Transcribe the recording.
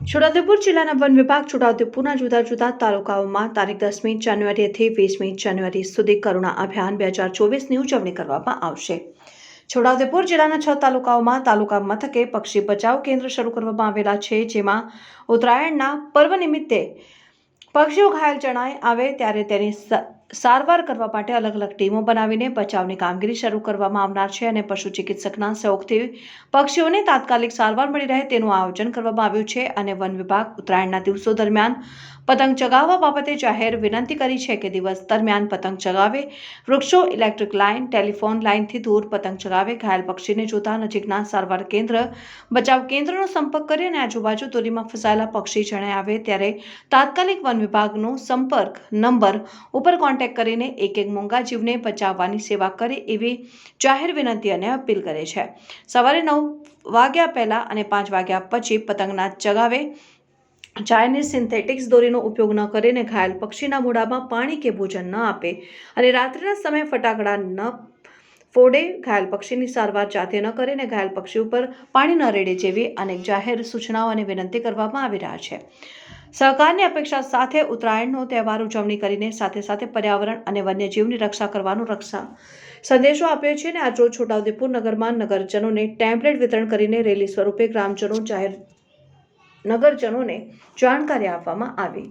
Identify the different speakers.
Speaker 1: છોટાઉદેપુર જિલ્લાના વન વિભાગ છોટાઉદેપુરના જુદા જુદા તાલુકાઓમાં તારીખ દસમી જાન્યુઆરીથી વીસમી જાન્યુઆરી સુધી કરુણા અભિયાન બે હજાર ચોવીસની ઉજવણી કરવામાં આવશે. છોટાઉદેપુર જિલ્લાના છ તાલુકાઓમાં તાલુકા મથકે પક્ષી બચાવ કેન્દ્ર શરૂ કરવામાં આવેલા છે, જેમાં ઉત્તરાયણના પર્વ નિમિત્તે પક્ષીઓ ઘાયલ જણાય આવે ત્યારે તેની સારવાર કરવા માટે અલગ અલગ ટીમો બનાવીને બચાવની કામગીરી શરૂ કરવામાં આવનાર છે અને પશુ ચિકિત્સકના સહયોગથી પક્ષીઓને તાત્કાલિક સારવાર મળી રહે તેનું આયોજન કરવામાં આવ્યું છે અને વન વિભાગ ઉત્તરાયણના દિવસો દરમિયાન પતંગ ચગાવવા બાબતે જાહેર વિનંતી કરી છે કે દિવસ દરમિયાન પતંગ ચગાવે, વૃક્ષો, ઇલેક્ટ્રિક લાઇન, ટેલિફોન લાઇનથી દૂર પતંગ ચગાવે, ઘાયલ પક્ષીને જોતા નજીકના સારવાર કેન્દ્ર, બચાવ કેન્દ્રનો સંપર્ક કરી અને આજુબાજુ દોરીમાં ફસાયેલા પક્ષી જણાય આવે ત્યારે તાત્કાલિક વન વિભાગનો સંપર્ક નંબર ઉપર કોન્ટેક્ટ કરીને એક એક મોંઘા જીવને બચાવવાની સેવા કરે એવી જાહેર વિનંતી અને અપીલ કરે છે. સવારે નવ વાગ્યા પહેલા અને પાંચ વાગ્યા પછી પતંગના ચગાવે, ચાઇનીઝ સિન્થેટિક્સ દોરીનો ઉપયોગ ન કરીને ઘાયલ પક્ષીના મોઢામાં પાણી કે ભોજન ન આપે અને રાત્રિના સમયે ફટાકડા ન ફોડે, ઘાયલ પક્ષીની સારવાર જાતે ન કરે અને ઘાયલ પક્ષી ઉપર પાણી ન રેડે જેવી અનેક જાહેર સૂચનાઓ અને વિનંતી કરવામાં આવી રહ્યા છે. સહકારની અપેક્ષા સાથે ઉત્તરાયણનો તહેવાર ઉજવણી કરીને સાથે સાથે પર્યાવરણ અને વન્યજીવની રક્ષા કરવાનો રક્ષા. સંદેશો આપ્યો છે અને આજરોજ છોટાઉદેપુર નગરમાં નગરજનોને ટેમ્પલેટ વિતરણ કરીને રેલી સ્વરૂપે ગ્રામજનો જાહેર નગરજનોને જાણકારી આપવામાં આવી.